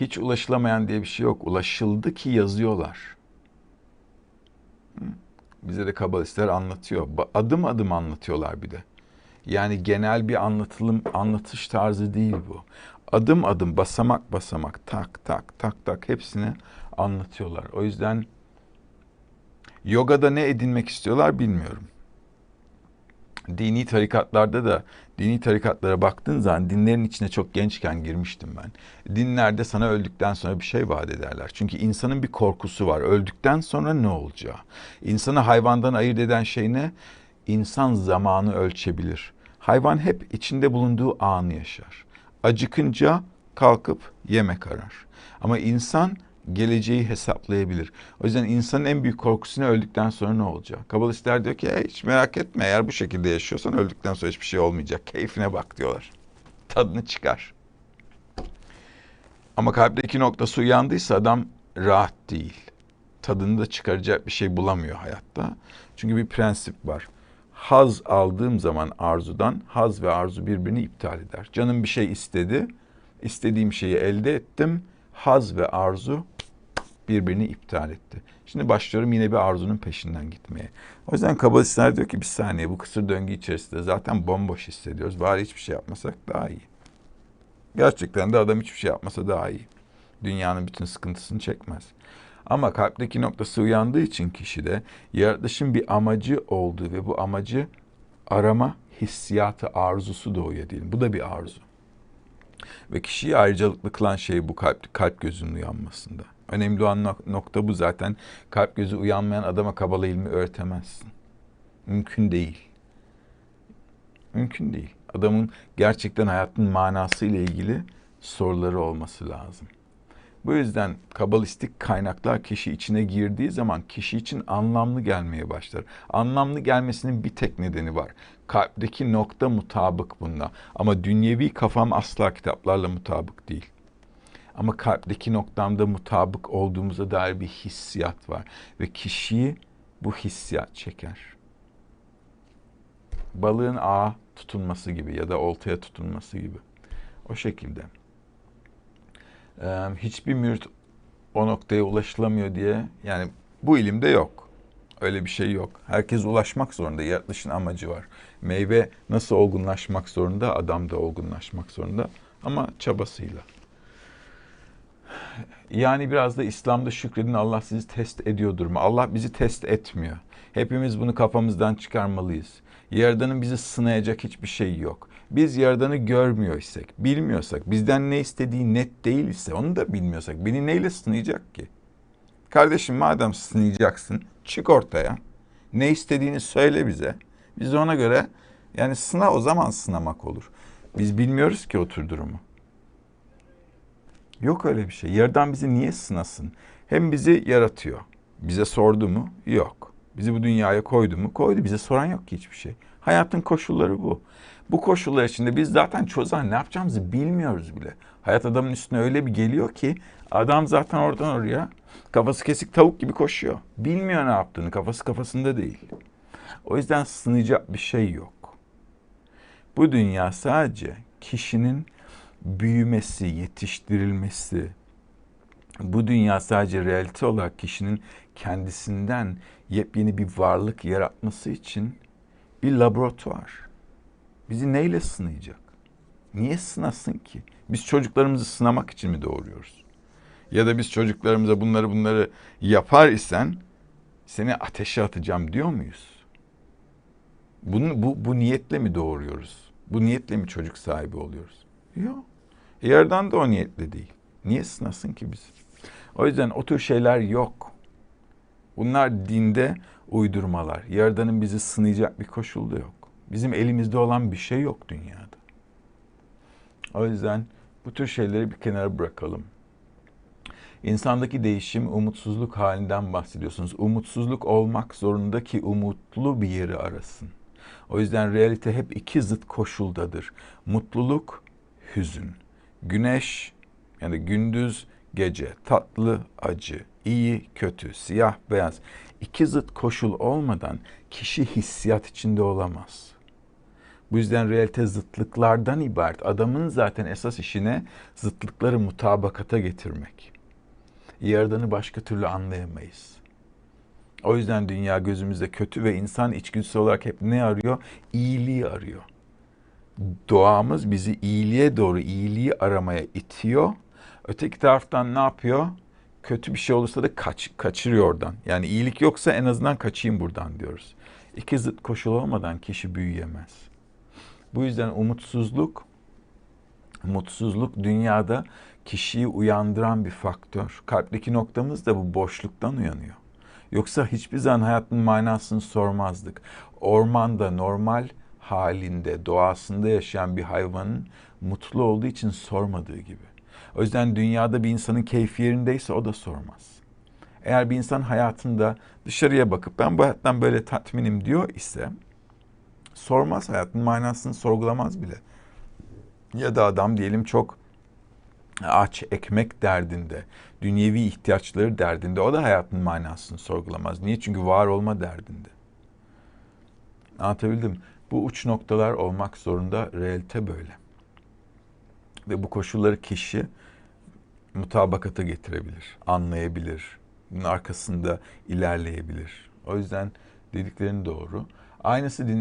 Hiç ulaşılamayan diye bir şey yok. Ulaşıldı ki yazıyorlar. Bize de kabalistler anlatıyor. Adım adım anlatıyorlar bir de. Yani genel bir anlatılım, anlatış tarzı değil bu. Adım adım, basamak basamak, tak tak tak tak hepsini anlatıyorlar. O yüzden yogada ne edinmek istiyorlar bilmiyorum. Dini tarikatlarda da dini tarikatlara baktığın zaman dinlerin içine çok gençken girmiştim ben. Dinlerde sana öldükten sonra bir şey vaat ederler. Çünkü insanın bir korkusu var. Öldükten sonra ne olacağı. İnsanı hayvandan ayırt eden şey ne? İnsan zamanı ölçebilir. Hayvan hep içinde bulunduğu anı yaşar. Acıkınca kalkıp yemek arar. Ama insan geleceği hesaplayabilir. O yüzden insanın en büyük korkusu ne öldükten sonra ne olacak? Kabalistler diyor ki "Hey, hiç merak etme eğer bu şekilde yaşıyorsan öldükten sonra hiçbir şey olmayacak. Keyfine bak diyorlar. Tadını çıkar. Ama kalpte iki noktası uyandıysa adam rahat değil. Tadını da çıkaracak bir şey bulamıyor hayatta. Çünkü bir prensip var. Haz aldığım zaman arzudan haz ve arzu birbirini iptal eder. Canım bir şey istedi. istediğim şeyi elde ettim. Haz ve arzu birbirini iptal etti. Şimdi başlıyorum yine bir arzunun peşinden gitmeye. O yüzden kabalistler diyor ki bir saniye bu kısır döngü içerisinde zaten bomboş hissediyoruz. Bari hiçbir şey yapmasak daha iyi. Gerçekten de adam hiçbir şey yapmasa daha iyi. Dünyanın bütün sıkıntısını çekmez. Ama kalpteki noktası uyandığı için kişide yaratılışın bir amacı olduğu ve bu amacı arama hissiyatı, arzusu doğuyor diyelim. Bu da bir arzu. Ve kişiyi ayrıcalıklı kılan şey bu kalp, kalp gözünün uyanmasında. Önemli olan nok- nokta bu zaten. Kalp gözü uyanmayan adama kabala ilmi öğretemezsin. Mümkün değil. Mümkün değil. Adamın gerçekten hayatın manası ile ilgili soruları olması lazım. Bu yüzden kabalistik kaynaklar kişi içine girdiği zaman kişi için anlamlı gelmeye başlar. Anlamlı gelmesinin bir tek nedeni var. Kalpteki nokta mutabık bununla. Ama dünyevi kafam asla kitaplarla mutabık değil. Ama kalpteki noktamda mutabık olduğumuza dair bir hissiyat var. Ve kişiyi bu hissiyat çeker. Balığın ağa tutunması gibi ya da oltaya tutunması gibi. O şekilde. Ee, hiçbir mürit o noktaya ulaşılamıyor diye yani bu ilimde yok. Öyle bir şey yok. Herkes ulaşmak zorunda. Yaratılışın amacı var. Meyve nasıl olgunlaşmak zorunda? Adam da olgunlaşmak zorunda. Ama çabasıyla. Yani biraz da İslam'da şükredin Allah sizi test ediyordur mu? Allah bizi test etmiyor. Hepimiz bunu kafamızdan çıkarmalıyız. Yaradan'ın bizi sınayacak hiçbir şey yok. Biz Yaradan'ı görmüyor isek, bilmiyorsak, bizden ne istediği net değil ise onu da bilmiyorsak beni neyle sınayacak ki? Kardeşim madem sınayacaksın çık ortaya. Ne istediğini söyle bize. Biz ona göre yani sına o zaman sınamak olur. Biz bilmiyoruz ki o tür durumu. Yok öyle bir şey. Yerden bizi niye sınasın? Hem bizi yaratıyor. Bize sordu mu? Yok. Bizi bu dünyaya koydu mu? Koydu. Bize soran yok ki hiçbir şey. Hayatın koşulları bu. Bu koşullar içinde biz zaten zaman ne yapacağımızı bilmiyoruz bile. Hayat adamın üstüne öyle bir geliyor ki adam zaten oradan oraya kafası kesik tavuk gibi koşuyor. Bilmiyor ne yaptığını. Kafası kafasında değil. O yüzden sınayacak bir şey yok. Bu dünya sadece kişinin büyümesi, yetiştirilmesi, bu dünya sadece realite olarak kişinin kendisinden yepyeni bir varlık yaratması için bir laboratuvar. Bizi neyle sınayacak? Niye sınasın ki? Biz çocuklarımızı sınamak için mi doğuruyoruz? Ya da biz çocuklarımıza bunları bunları yapar isen seni ateşe atacağım diyor muyuz? Bunu, bu, bu niyetle mi doğuruyoruz? Bu niyetle mi çocuk sahibi oluyoruz? Yok. Yerden de o niyetle değil. Niye sınasın ki bizi? O yüzden o tür şeyler yok. Bunlar dinde uydurmalar. Yaradan'ın bizi sınayacak bir koşul da yok. Bizim elimizde olan bir şey yok dünyada. O yüzden bu tür şeyleri bir kenara bırakalım. İnsandaki değişim umutsuzluk halinden bahsediyorsunuz. Umutsuzluk olmak zorunda ki umutlu bir yeri arasın. O yüzden realite hep iki zıt koşuldadır. Mutluluk, hüzün. Güneş yani gündüz, gece, tatlı, acı, iyi, kötü, siyah, beyaz. İki zıt koşul olmadan kişi hissiyat içinde olamaz. Bu yüzden realite zıtlıklardan ibaret. Adamın zaten esas işine zıtlıkları mutabakata getirmek. Yaradanı başka türlü anlayamayız. O yüzden dünya gözümüzde kötü ve insan içgüdüsü olarak hep ne arıyor? İyiliği arıyor. Doğamız bizi iyiliğe doğru, iyiliği aramaya itiyor. Öteki taraftan ne yapıyor? Kötü bir şey olursa da kaç, kaçırıyor oradan. Yani iyilik yoksa en azından kaçayım buradan diyoruz. İki zıt koşul olmadan kişi büyüyemez. Bu yüzden umutsuzluk, mutsuzluk dünyada kişiyi uyandıran bir faktör. Kalpteki noktamız da bu boşluktan uyanıyor. Yoksa hiçbir zaman hayatın manasını sormazdık. Ormanda normal halinde, doğasında yaşayan bir hayvanın mutlu olduğu için sormadığı gibi. O yüzden dünyada bir insanın keyfi yerindeyse o da sormaz. Eğer bir insan hayatında dışarıya bakıp ben bu hayattan böyle tatminim diyor ise sormaz hayatın manasını sorgulamaz bile. Ya da adam diyelim çok aç ekmek derdinde, dünyevi ihtiyaçları derdinde o da hayatın manasını sorgulamaz. Niye? Çünkü var olma derdinde. Anlatabildim. Bu uç noktalar olmak zorunda. Realite böyle. Ve bu koşulları kişi mutabakata getirebilir, anlayabilir. Bunun arkasında ilerleyebilir. O yüzden dediklerin doğru. Aynısı dinle